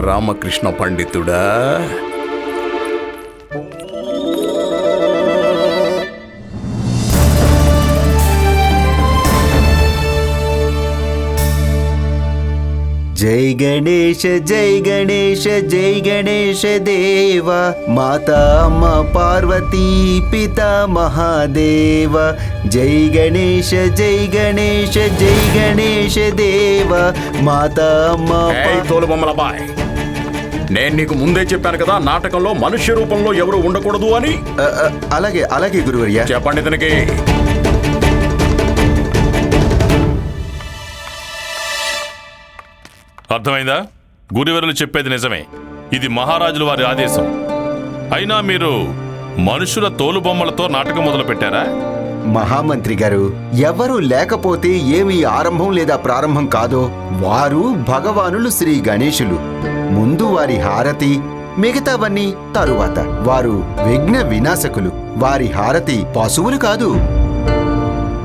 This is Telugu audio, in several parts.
రామకృష్ణ పండితుడా. జై గణేశ జై గణేశ జై గణేశ దేవ. మాతా అమ్మ పార్వతీ పిత మహాదేవ. జై గణేశ జై గణేశ జై గణేశ దేవ. మాతా అమ్మ ఏయ్ తోలుబొమ్మల బాయ్ నేను నీకు ముందే చెప్పాను కదా నాటకంలో మనుష్య రూపంలో ఎవరు ఉండకూడదు అని. అ, అ, అలాగే అలాగే గురువర్య. చెప్పండి ఇతనికి అర్థమైందా? గురువరులు చెప్పేది నిజమే. ఇది మహారాజుల వారి ఆదేశం. అయినా మీరు మనుషుల తోలుబొమ్మలతో నాటకం మొదలు పెట్టారా మహామంత్రి గారు ఎవరు లేకపోతే ఏమి ఆరంభం లేదా ప్రారంభం కాదో వారు భగవానులు శ్రీ గణేశులు. ముందు వారి హారతి మిగతావన్నీ తరువాత. వారు విఘ్న వినాశకులు. వారి హారతి పశువులు కాదు.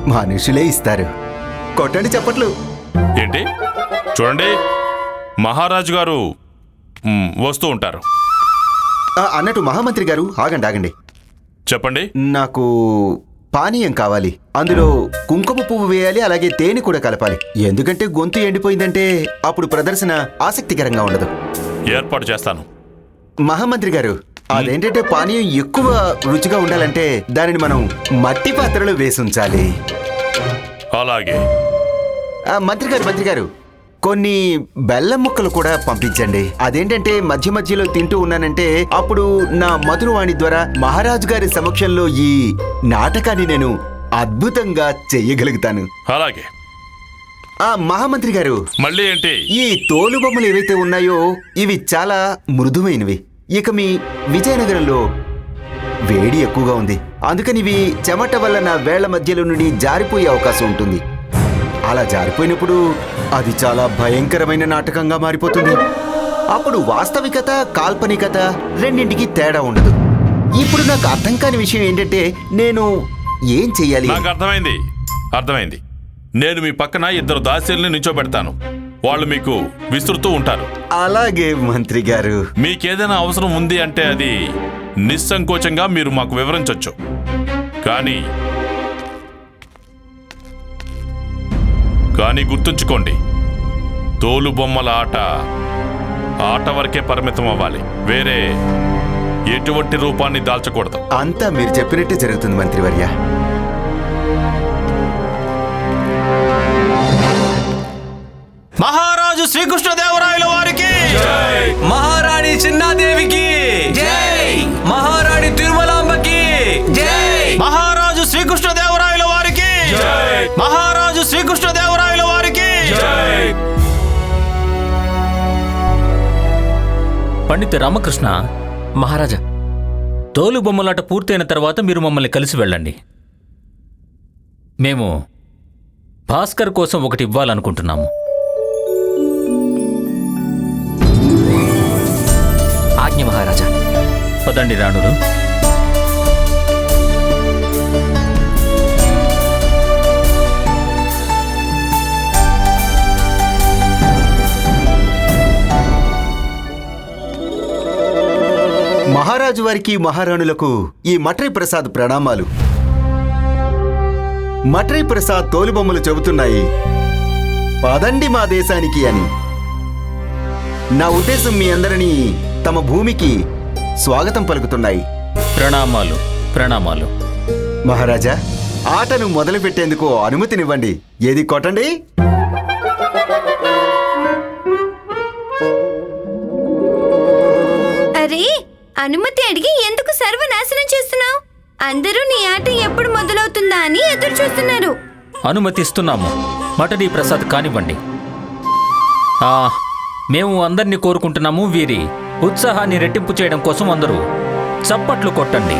మనుషులే ఇస్తారు. కొట్టండి చెప్పట్లు. ఏంటి? చూడండి. మహారాజు గారు మ్, వస్తూ ఉంటారు. ఆ, అన్నట్టు మహామంత్రి గారు ఆగండి ఆగండి. చెప్పండి. నాకు పానీయం కావాలి. అందులో కుంకుమ పువ్వు వేయాలి అలాగే తేనె కూడా కలపాలి. ఎందుకంటే గొంతు ఎండిపోయిందంటే అప్పుడు ప్రదర్శన ఆసక్తికరంగా ఉండదు. ఏర్పాటు చేస్తాను. మహామంత్రి గారు అదేంటంటే పానీయం ఎక్కువ రుచిగా ఉండాలంటే దానిని మనం మట్టి పాత్రలో వేసి ఉంచాలి. అలాగే. మంత్రి గారు మంత్రి గారు కొన్ని బెల్లం ముక్కలు కూడా పంపించండి. అదేంటంటే మధ్య మధ్యలో తింటూ ఉన్నానంటే అప్పుడు నా మధురవాణి ద్వారా మహారాజు గారి సమక్షంలో ఈ నాటకాన్ని నేను అద్భుతంగా చెయ్యగలుగుతాను. అలాగే. ఆ మహామంత్రి గారు మళ్ళీ ఏంటి? ఈ తోలు బొమ్మలు ఏవైతే ఉన్నాయో ఇవి చాలా మృదువైనవి. ఇక మీ విజయనగరంలో వేడి ఎక్కువగా ఉంది. అందుకని ఇవి చెమట వల్ల నా వేళ్ళ మధ్యలో నుండి జారిపోయే అవకాశం ఉంటుంది. అలా జారిపోయినప్పుడు అది చాలా భయంకరమైన నాటకంగా మారిపోతుంది. అప్పుడు వాస్తవికత కాల్పనికత రెండింటికి తేడా ఉండదు. ఇప్పుడు నాకు అర్థం కాని విషయం ఏంటంటే నేను ఏం చెయ్యాలి? నాకు అర్థమైంది. అర్థమైంది. నేను మీ పక్కన ఇద్దరు దాసీల్ని నించోబెడతాను వాళ్ళు మీకు విసురుతూ ఉంటారు. అలాగే మంత్రి గారు. మీకేదైనా అవసరం ఉంది అంటే అది నిస్సంకోచంగా మీరు మాకు వివరించవచ్చు కానీ కానీ గుర్తుంచుకోండి తోలు బొమ్మల ఆట ఆట వరకే పరిమితం అవ్వాలి. వేరే ఎటువంటి రూపాన్ని దాల్చకూడదు. అంతా మీరు చెప్పినట్టే జరుగుతుంది మంత్రివర్య. మహారాజు శ్రీకృష్ణదేవరాయల వారికి మహారాణి చిన్నాదేవికి పండిత రామకృష్ణ మహారాజా తోలు బొమ్మలాట పూర్తయిన తర్వాత మీరు మమ్మల్ని కలిసి వెళ్ళండి. మేము భాస్కర్ కోసం ఒకటి ఇవ్వాలనుకుంటున్నాము. ఆజ్ఞ మహారాజా. పదండి రాణులు. మహారాజు వారికి మహారాణులకు ఈ మట్రి ప్రసాద్ ప్రణామాలు. మట్రి ప్రసాద్ తోలుబొమ్మలు చెబుతున్నాయి. పదండి మా దేశానికి అని. నా ఉద్దేశం మీ అందరినీ తమ భూమికి స్వాగతం పలుకుతున్నాయి. ప్రణామాలు ప్రణామాలు. మహారాజా ఆటను మొదలుపెట్టేందుకు అనుమతినివ్వండి. ఏది కొట్టండి? అనుమతి అడిగి ఎందుకు సర్వనాశనం చేస్తున్నావు? అందరూ నీ ఆట ఎప్పుడు మొదలవుతుందా అని ఎదురు చూస్తున్నారు అనుమతిస్తున్నాము. మటడీ ప్రసాద్ కానివ్వండి. మేము అందరినీ కోరుకుంటున్నాము వీరి ఉత్సాహాన్ని రెట్టింపు చేయడం కోసం అందరూ చప్పట్లు కొట్టండి.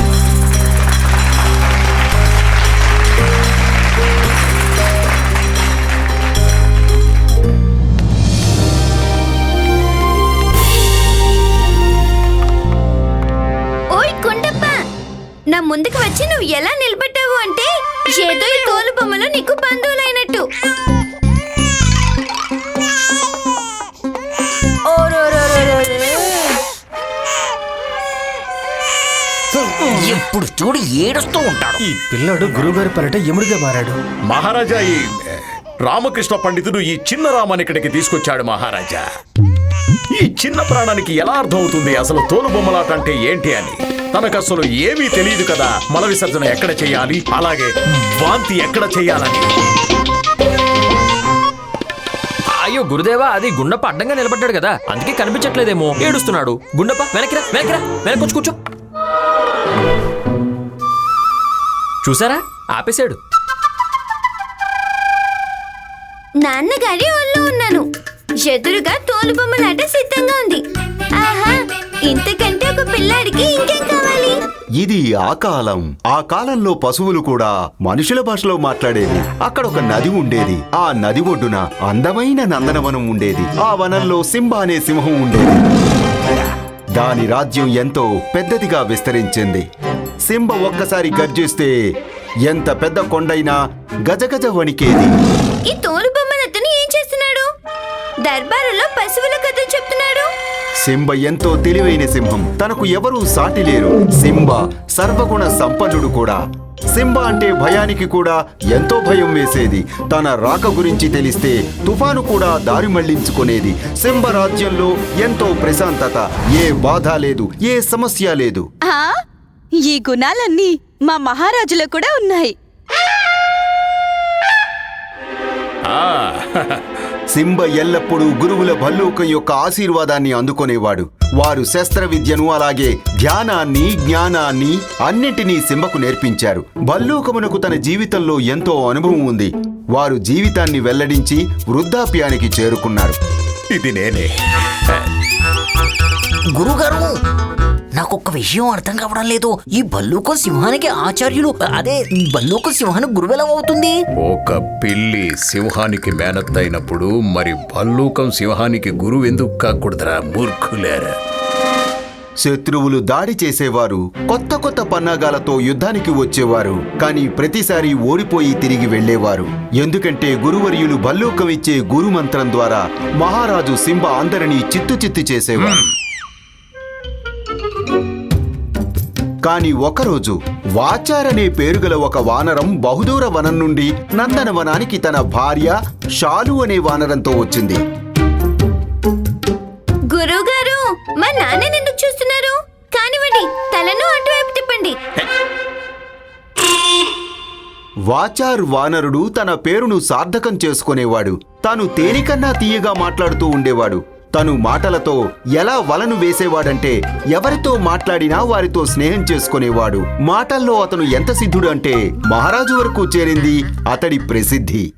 వచ్చి నువ్వు ఎలా నిలబెట్టావు అంటే ఏదో తోలు బొమ్మలు నీకు బంధువులైనట్టు. ఇప్పుడు చూడు ఏడుస్తూ ఉంటాడు. ఈ పిల్లడు గురుగారి పరట ఎముడిగా మారాడు. మహారాజా రామకృష్ణ పండితుడు ఈ చిన్న రామాన్ని ఇక్కడికి తీసుకొచ్చాడు మహారాజా. చిన్న ప్రాణానికి ఎలా అర్థమవుతుంది అసలు తోలుబొమ్మలాట అంటే ఏంటి అని? తనకు అసలు ఏమీ తెలియదు కదా. మల విసర్జన ఎక్కడ చేయాలి? అలాగే వాంతి ఎక్కడ చేయాలని? అయ్యో గురుదేవా అది గుండప్ప అడ్డంగా నిలబడ్డాడు కదా. అందుకే కనిపించట్లేదేమో. ఏడుస్తున్నాడు. గుండప్ప వెనక్కిరా వెనక్కిరా వెనకొచ్చి కూర్చో. చూసారా? ఆపేశాడు. నాన్నగారి ఒళ్ళో ఉన్నాను. ఎదురుగా తోలుబొమ్మలాట సిద్ధంగా ఉంది. ఆహా ఇంతకంటే ఒక పిల్లాడికి ఇంకేం కావాలి? ఇది ఆ కాలం. ఆ కాలంలో పశువులు కూడా మనుషుల భాషలో మాట్లాడేవి. అక్కడ ఒక నది ఉండేది. ఆ నది ఒడ్డున అందమైన నందనవనం ఉండేది. ఆ వనంలో సింబ అనే సింహం ఉండేది. దాని రాజ్యం ఎంతో పెద్దదిగా విస్తరించింది. సింబ ఒక్కసారి గర్జిస్తే ఎంత పెద్ద కొండైనా గజగజ వణికేది. ఈ తోలుబొమ్మలతను సింబ ఎంతో తెలివైన సింహం. తనకు ఎవరూ సాటి లేరు. సింబ సర్వగుణ సంపన్నుడు కూడా. సింబ అంటే భయానికి కూడా ఎంతో భయం వేసేది. తన రాక గురించి తెలిస్తే తుఫాను కూడా దారి మళ్ళించుకునేది. సింబ రాజ్యంలో ఎంతో ప్రశాంతత. ఏ బాధ లేదు ఏ సమస్య లేదు. ఆ, ఈ గుణాలన్నీ మా మహారాజులో కూడా ఉన్నాయి. ఆ సింబ ఎల్లప్పుడూ గురువుల భల్లూకం యొక్క ఆశీర్వాదాన్ని అందుకునేవాడు. వారు శస్త్ర విద్యను అలాగే ధ్యానాన్ని జ్ఞానాన్ని అన్నింటినీ సింబకు నేర్పించారు. భల్లూకమునకు తన జీవితంలో ఎంతో అనుభవం ఉంది. వారు జీవితాన్ని వెల్లడించి వృద్ధాప్యానికి చేరుకున్నారు. ఇది నేనే. గురుగారు నాకు ఒక్క విషయం అర్థం కావడం లేదు. ఈ బల్లూకు సింహానికి ఆచార్యులు అదే బల్లూకు సింహానికి గురువెలం అవుతుంది? ఒక పిల్లి సింహానికి మేనత్ అయినప్పుడు మరి భల్లూకం సింహానికి గురువు ఎందుకు కాకూడదురా? మూర్ఖులేరా? శత్రువులు దాడి చేసేవారు కొత్త కొత్త పన్నాగాలతో యుద్ధానికి వచ్చేవారు కానీ ప్రతిసారి ఓడిపోయి తిరిగి వెళ్ళేవారు ఎందుకంటే గురువర్యులు భల్లూకం ఇచ్చే గురు మంత్రం ద్వారా మహారాజు సింబ అందరినీ చిత్తు చిత్తు చేసేవారు. కాని ఒకరోజు వాచారనే పేరుగల ఒక వానరం బహుదూర వనం నుండి నందనవనానికి తన భార్య షాలు అనే వానరంతో వచ్చింది. గురువుగారు మా నాన్నని ఎందుకు చూస్తున్నారు. కానివ్వండి తలను అటువైపు తిప్పండి. వాచార్ వానరుడు తన పేరును సార్థకం చేసుకునేవాడు. తాను తేలికన్నా తీయగా మాట్లాడుతూ ఉండేవాడు. తను మాటలతో ఎలా వలను వేసేవాడంటే ఎవరితో మాట్లాడినా వారితో స్నేహం చేసుకునేవాడు. మాటల్లో అతను ఎంత సిద్ధుడు అంటే మహారాజు వరకు చేరింది అతడి ప్రసిద్ధి.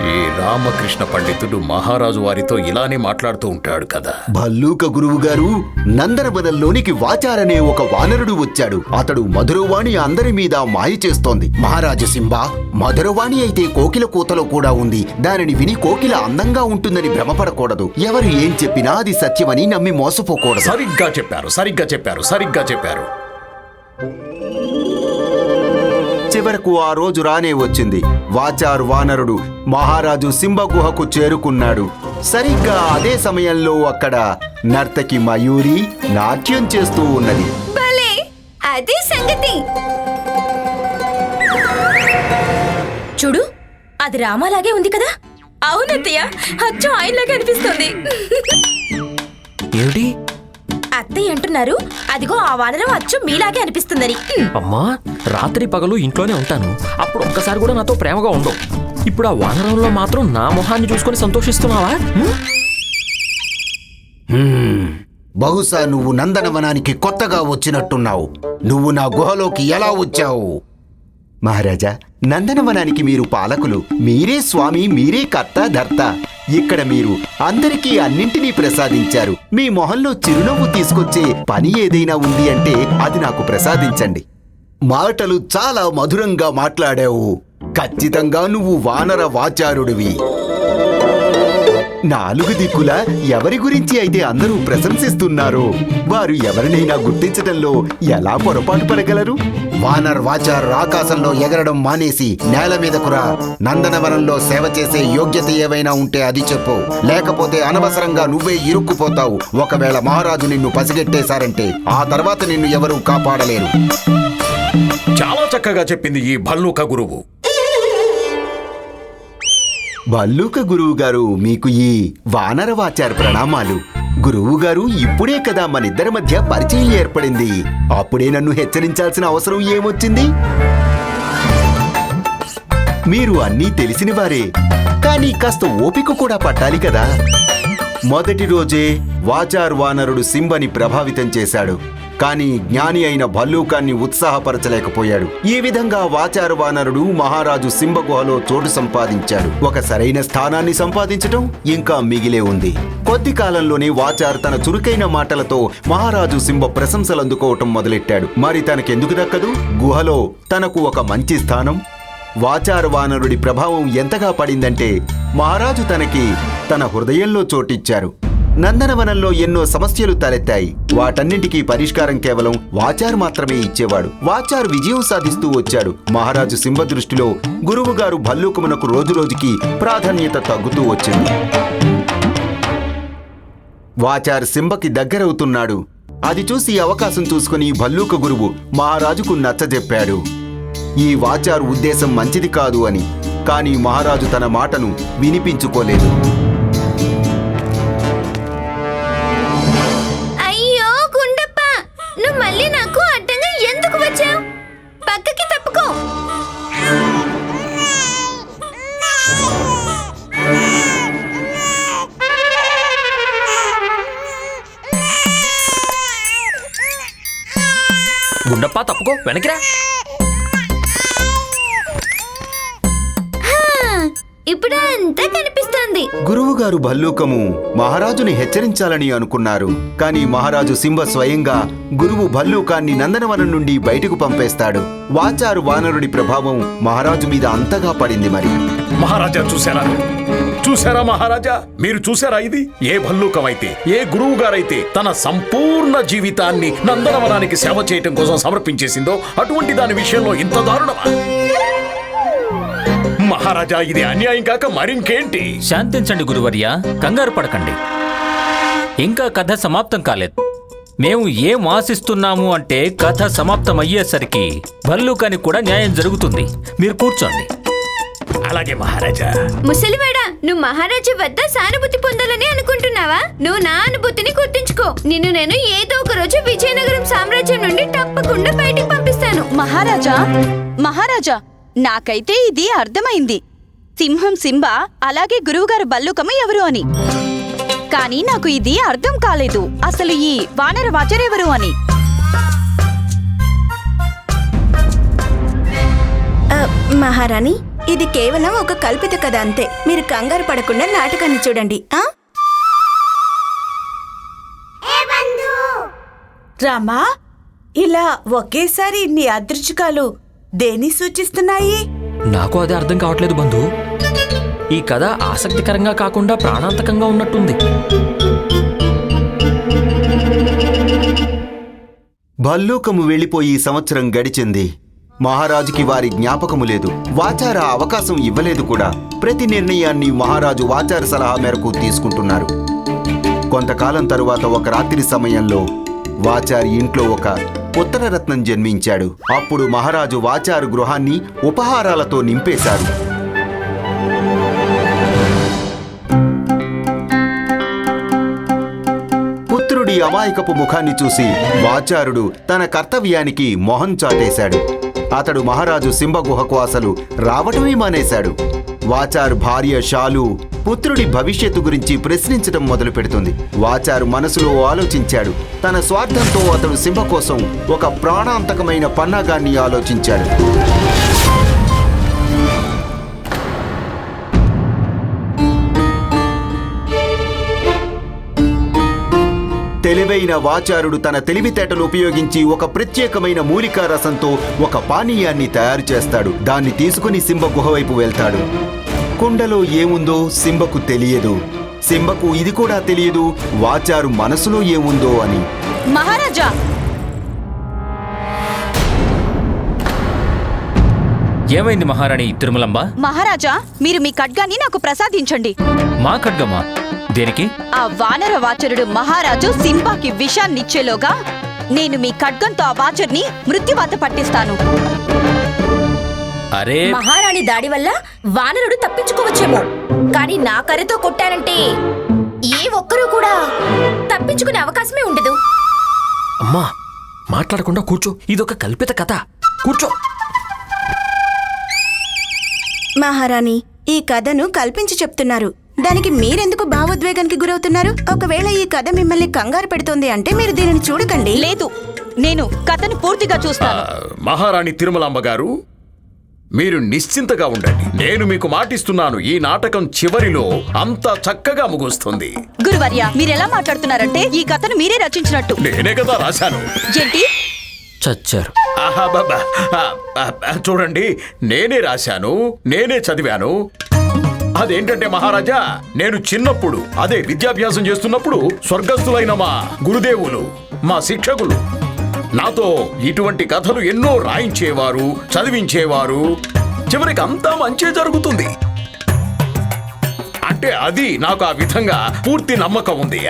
ఈ రామకృష్ణ పండితుడు మహారాజు వారితో ఇలానే మాట్లాడుతూ ఉంటాడు కదా. భల్లూక గురువు గారు నందనవనంలోనికి వాచారనే ఒక వానరుడు వచ్చాడు. అతడు మధురవాణి అందరి మీద మాయ చేస్తోంది. మహారాజు సింబా మధురవాణి అయితే కోకిల కూతలో కూడా ఉంది. దానిని విని కోకిల అందంగా ఉంటుందని భ్రమపడకూడదు. ఎవరు ఏం చెప్పినా అది సత్యమని నమ్మి మోసపోకూడదు. సరిగ్గా చెప్పారు సరిగ్గా చెప్పారు సరిగ్గా చెప్పారు. చివరకు ఆ రోజు రానే వచ్చింది. వాచారు వానరుడు మహారాజు సింబ గుహకు చేరుకున్నాడు. సరిగ్గా అదే సమయంలో అక్కడ నర్తకి మయూరి నాట్యం చేస్తూ ఉన్నది. అదే సంగతి. చూడు అది రామాలాగే ఉంది కదా? అవునత్తయ్య అచ్చం ఆయనలాగే అనిపిస్తుంది. ఏమిటి? అత్తయ్య అంటున్నారు. అదిగో ఆ వానరం అచ్చం మీలాగే అనిపిస్తుందని. అమ్మా రాత్రి పగలు ఇంట్లోనే ఉంటాను. అప్పుడు ఒక్కసారి కూడా నాతో ప్రేమగా ఉండవు. ఇప్పుడు ఆ వానరంలో మాత్రం నా మొహాన్ని చూసుకొని సంతోషిస్తున్నావా? బహుశా నువ్వు నందనవనానికి కొత్తగా వచ్చినట్టున్నావు. నువ్వు నా గుహలోకి ఎలా వచ్చావు? మహారాజా నందనవనానికి మీరు పాలకులు. మీరే స్వామి మీరే కర్త ధర్త. ఇక్కడ మీరు అందరికీ అన్నింటినీ ప్రసాదించారు. మీ మొహంలో చిరునవ్వు తీసుకొచ్చే పని ఏదైనా ఉంది అంటే అది నాకు ప్రసాదించండి. మాటలు చాలా మధురంగా మాట్లాడావు. ఖచ్చితంగా నువ్వు వానర వాచారుడివి. నాలుగు దిక్కుల ఎవరి గురించి అయితే అందరూ ప్రశంసిస్తున్నారో వారు ఎవరినైనా గుర్తించడంలో ఎలా పొరపాటు పడగలరు? వానర్ వాచార్ ఆకాశంలో ఎగరడం మానేసి నేల మీదకురా నందనవనంలో సేవ చేసే యోగ్యత ఏవైనా ఉంటే అది చెప్పు. లేకపోతే అనవసరంగా నువ్వే ఇరుక్కుపోతావు. ఒకవేళ మహారాజు నిన్ను పసిగెట్టేశారంటే ఆ తర్వాత నిన్ను ఎవరూ కాపాడలేరు. చాలా చక్కగా చెప్పింది ఈ భల్లూక గురువు. భల్లూక గురువు గారు మీకు ఈ వానరవాచార ప్రణామాలు. గురువు గారు ఇప్పుడే కదా మనిద్దరి మధ్య పరిచయం ఏర్పడింది. అప్పుడే నన్ను హెచ్చరించాల్సిన అవసరం ఏమొచ్చింది? మీరు అన్నీ తెలిసిన వారే కానీ కాస్త ఓపిక కూడా పట్టాలి కదా. మొదటి రోజే వాచార్ వానరుడు సింబని ప్రభావితం చేశాడు. కానీ జ్ఞాని అయిన భల్లూకాన్ని ఉత్సాహపరచలేకపోయాడు. ఈ విధంగా వాచారు వానరుడు మహారాజు సింబ గుహలో చోటు సంపాదించాడు. ఒక సరైన స్థానాన్ని సంపాదించటం ఇంకా మిగిలే ఉంది. కొద్ది కాలంలోనే వాచార్ తన చురుకైన మాటలతో మహారాజు సింబ ప్రశంసలు అందుకోవటం మొదలెట్టాడు. మరి తనకెందుకు దక్కదు? గుహలో తనకు ఒక మంచి స్థానం. వాచారు వానరుడి ప్రభావం ఎంతగా పడిందంటే మహారాజు తనకి తన హృదయంలో చోటిచ్చారు. నందనవనంలో ఎన్నో సమస్యలు తలెత్తాయి. వాటన్నింటికీ పరిష్కారం కేవలం వాచారు మాత్రమే ఇచ్చేవాడు. వాచారు విజయం సాధిస్తూ వచ్చాడు. మహారాజు సింహ దృష్టిలో గురువుగారు భల్లూకమునకు రోజురోజుకి ప్రాధాన్యత తగ్గుతూ వచ్చింది. వాచార్ సింబకి దగ్గరవుతున్నాడు. అది చూసి అవకాశం చూసుకుని భల్లూక గురువు మహారాజుకు నచ్చజెప్పాడు. ఈ వాచారు ఉద్దేశం మంచిది కాదు అని. కానీ మహారాజు తన మాటను వినిపించుకోలేదు. తప్పుకో వెనకిరా హా, ఇప్పుడు అంతా కనిపిస్తోంది. గురువుగారు భల్లూకము మహారాజుని హెచ్చరించాలని అనుకున్నారు. కానీ మహారాజు సింబ స్వయంగా గురువు భల్లూకాన్ని నందనవనం నుండి బయటకు పంపేస్తాడు. వాచారు వానరుడి ప్రభావం మహారాజు మీద అంతగా పడింది మరి. మహారాజా చూసారా చూసారా మహారాజా? మీరు చూసారా ఇది? ఏ భల్లూకమైతే ఏ గురువు గారైతే తన సంపూర్ణ జీవితాన్ని నందనవనానికి సేవ చేయటం కోసం సమర్పించేసిందో అటువంటి దాని విషయంలో ఇంత దారుణమా? మహారాజా ఇది అన్యాయం కాక మరింకేంటి? శాంతించండి గురువర్య కంగారు పడకండి. ఇంకా కథ సమాప్తం కాలేదు. మేము ఏం ఆశిస్తున్నాము అంటే కథ సమాప్తం అయ్యేసరికి భల్లూకానికి కూడా న్యాయం జరుగుతుంది. మీరు కూర్చోండి. అలాగే మహారాజా. ముసలివాడా నువ్వు మహారాజు వద్ద సానుభూతి పొందాలని అనుకుంటున్నావా? నువ్వు నా అనుభూతిని గుర్తుంచుకో. నిన్ను నేను ఏదో ఒక రోజు విజయనగరం సామ్రాజ్యం నుండి తప్పకుండా బయటికి పంపిస్తాను. మహారాజా మహారాజా నాకైతే ఇది అర్థమైంది. సింహం సింబ అలాగే గురువుగారు బల్లుకము ఎవరు అని. కానీ నాకు ఇది అర్థం కాలేదు. అసలు ఈ వానర వాచరెవరు అని. మహారాణి ఇది కేవలం ఒక కల్పిత కథ అంతే. మీరు కంగారు పడకుండా నాటకాన్ని చూడండి ఆ? రామా ఇలా ఒకేసారి ఇన్ని అదృష్టకాలు దేని సూచిస్తున్నాయి? నాకు అదే అర్థం కావట్లేదు బంధు. ఈ కథ ఆసక్తికరంగా కాకుండా ప్రాణాంతకంగా ఉన్నట్టుంది. భల్లూకము వెళ్ళిపోయి సంవత్సరం గడిచింది. మహారాజుకి వారి జ్ఞాపకము లేదు. వాచార అవకాశం ఇవ్వలేదు కూడా. ప్రతి నిర్ణయాన్ని మహారాజు వాచార సలహా మేరకు తీసుకుంటున్నారు. కొంతకాలం తరువాత ఒక రాత్రి సమయంలో వాచారి ఇంట్లో ఒక ఉత్తరరత్నం జన్మించాడు. అప్పుడు మహారాజు వాచారు గృహాన్ని ఉపహారాలతో నింపేశారు. పుత్రుడి అమాయకపు ముఖాన్ని చూసి వాచారుడు తన కర్తవ్యానికి మొహం చాటేశాడు. అతడు మహారాజు సింహగుహకు అసలు రావటమే మానేశాడు. వాచారు భార్య షాలు పుత్రుడి భవిష్యత్తు గురించి ప్రశ్నించడం మొదలు పెడుతుంది. వాచారు మనసులో ఆలోచించాడు. తన స్వార్థంతో అతడు సింహ కోసం ఒక ప్రాణాంతకమైన పన్నాగాన్ని ఆలోచించాడు. తెలివైన వాచారుడు తన తెలివితేటలు ఉపయోగించి ఒక ప్రత్యేకమైన మూలికా రసంతో ఒక పానీయాన్ని తయారు చేస్తాడు. దాన్ని తీసుకుని సింబ గుహ వైపు వెళ్తాడు. కుండలో ఏముందో సింబకు తెలియదు. సింబకు ఇది కూడా తెలియదు వాచారు మనసులో ఏముందో అని. మహారాజా! ఏమైంది మహారాణి తిరుమలంబ? మహారాజా మీరు మీ ఖడ్గాన్ని నాకు ప్రసాదించండి. మా ఖడ్గమా? దేనికి? ఆ వానర వాచరుడు మహారాజు సింబాకి విషాన్నిచ్చేలోగా నేను మీ ఖడ్గంతో ఆ వాచర్ని మృత్యువాత పట్టిస్తాను. అరే. మహారాణి దాడి వల్ల వానరుడు తప్పించుకోవచ్చేమో. కానీ నా కర్రతో కొట్టానంటే ఏ ఒక్కరూ కూడా తప్పించుకునే అవకాశమే ఉండదు. అమ్మా మాట్లాడకుండా కూర్చో. ఇదొక కల్పిత కథ. కూర్చో. మహారాణి ఈ కథను కల్పించి చెప్తున్నారు. దానికి మీరెందుకు భావోద్వేగానికి గురవుతున్నారు? ఒకవేళ ఈ కథ మిమ్మల్ని కంగారు పెడుతోంది అంటే మీరు దీనిని చూడకండి. లేదు నేను కథను పూర్తిగా చూస్తాను. మహారాణి తిరుమలాంబ గారు మీరు నిశ్చింతగా ఉండండి. నేను మీకు మాటిస్తున్నాను ఈ నాటకం చివరిలో అంతా చక్కగా ముగుస్తుంది. గురువర్య మీరెలా మాట్లాడుతున్నారంటే ఈ కథను మీరే రచించినట్టు. నేనే కదా రాశాను. ఏంటి? చచ్చారు. ఆహా, బాబా. ఆ, ఆ, ఆ, చూడండి నేనే రాశాను నేనే చదివాను అదేంటంటే మహారాజా నేను చిన్నప్పుడు అదే విద్యాభ్యాసం చేస్తున్నప్పుడు స్వర్గస్థులైన మా గురుదేవులు మా శిక్షకులు. నాతో ఇటువంటి కథలు ఎన్నో రాయించేవారు చదివించేవారు. చివరికి అంతా మంచే జరుగుతుంది. అంటే అది నాకు ఆ విధంగా పూర్తి నమ్మకం ఉంది.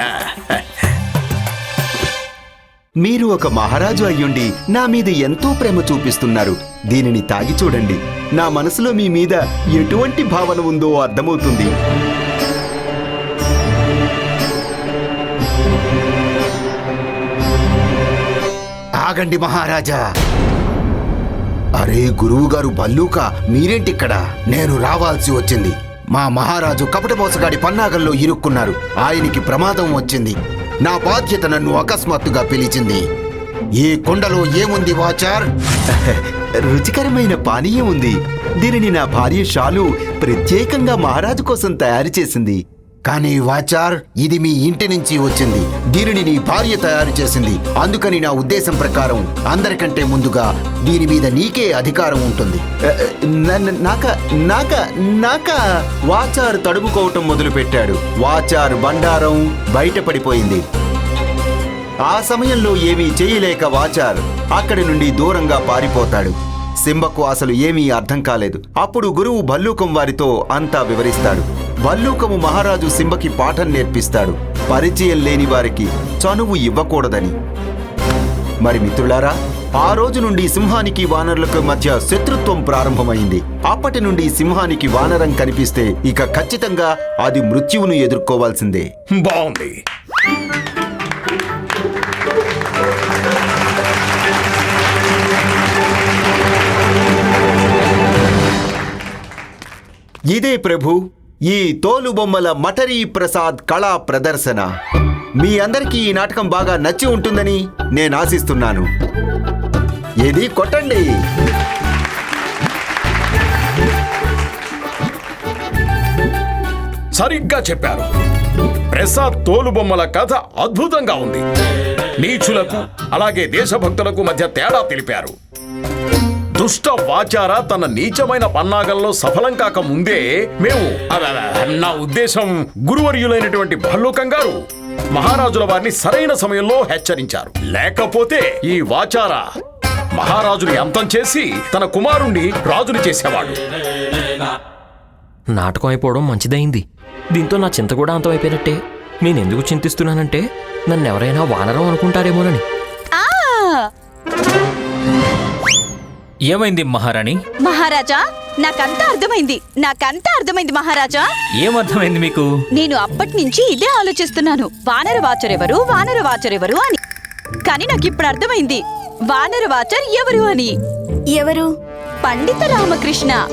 మీరు ఒక మహారాజు అయ్యుండి నా మీద ఎంతో ప్రేమ చూపిస్తున్నారు. దీనిని తాగి చూడండి. నా మనసులో మీ మీద ఎటువంటి భావన ఉందో అర్థమవుతుంది. ఆగండి మహారాజా. అరే గురువుగారు బల్లూక మీరేంటిక్కడ? నేను రావాల్సి వచ్చింది. మా మహారాజు కపటమోసగాడి పన్నాగల్లో పన్నాగంలో ఇరుక్కున్నారు. ఆయనకి ప్రమాదం వచ్చింది. నా బాధ్యత నన్ను అకస్మాత్తుగా పిలిచింది. ఈ కొండలో ఏముంది వాచార్? రుచికరమైన పానీయం ఉంది. దీనిని నా భార్య షాలు ప్రత్యేకంగా మహారాజు కోసం తయారు చేసింది. కానీ వాచార్ ఇది మీ ఇంటి నుంచి వచ్చింది. దీనిని నీ భార్య తయారు చేసింది. అందుకని నా ఉద్దేశం ప్రకారం అందరికంటే ముందుగా దీని మీద నీకే అధికారం ఉంటుంది. నాక నాక నాక. వాచార్ తడుముకోవటం మొదలుపెట్టాడు. వాచార్ బండారం బయటపడిపోయింది. ఆ సమయంలో ఏమీ చేయలేక వాచార్ అక్కడి నుండి దూరంగా పారిపోతాడు. సింబకు అసలు ఏమీ అర్థం కాలేదు. అప్పుడు గురువు భల్లూకం వారితో అంతా వివరిస్తాడు. భల్లూకము మహారాజు సింబకి పాఠం నేర్పిస్తాడు. పరిచయం లేని వారికి చనువు ఇవ్వకూడదని. మరి మిత్రులారా ఆ రోజు నుండి సింహానికి వానరులకు మధ్య శత్రుత్వం ప్రారంభమైంది. అప్పటి నుండి సింహానికి వానరం కనిపిస్తే ఇక ఖచ్చితంగా అది మృత్యువును ఎదుర్కోవాల్సిందే. బాగుంది ఇదే ప్రభు ఈ తోలుబొమ్మల మటరీ ప్రసాద్ కళా ప్రదర్శన. మీ అందరికీ ఈ నాటకం బాగా నచ్చి ఉంటుందని నేను ఆశిస్తున్నాను. ఇది కొట్టండి. సరిగ్గా చెప్పారు. ప్రసాద్ తోలుబొమ్మల కథ అద్భుతంగా ఉంది. నీచులకు అలాగే దేశభక్తులకు మధ్య తేడా తెలిపారు. దుష్ట వాచార తన నీచమైన పన్నాగంలో సఫలం కాక ముందే మేము నా ఉద్దేశం గురువర్యులైనటువంటి భల్లూకం గారు మహారాజుల వారిని సరైన సమయంలో హెచ్చరించారు. లేకపోతే ఈ వాచార మహారాజుని అంతం చేసి తన కుమారుణ్ణి రాజుని చేసేవాడు. నాటకం అయిపోవడం మంచిదైంది దీంతో నా చింత కూడా అంతమైపోయినట్టే. నేను ఎందుకు చింతిస్తున్నానంటే నన్ను ఎవరైనా వానరం అనుకుంటారేమోనని. ఏమైంది మహారాణి? మహారాజా నాకంతా అర్థమైంది. నాకంతా అర్థమైంది మహారాజా. ఏమర్థమైంది మీకు? నేను అప్పటి నుంచి ఇదే ఆలోచిస్తున్నాను. వానర వాచరెవరు వానర వాచరెవరు అని. కానీ నాకు ఇప్పుడు అర్థమైంది. వానర వాచర్ ఎవరు అని. ఎవరు? పండిత రామకృష్ణ.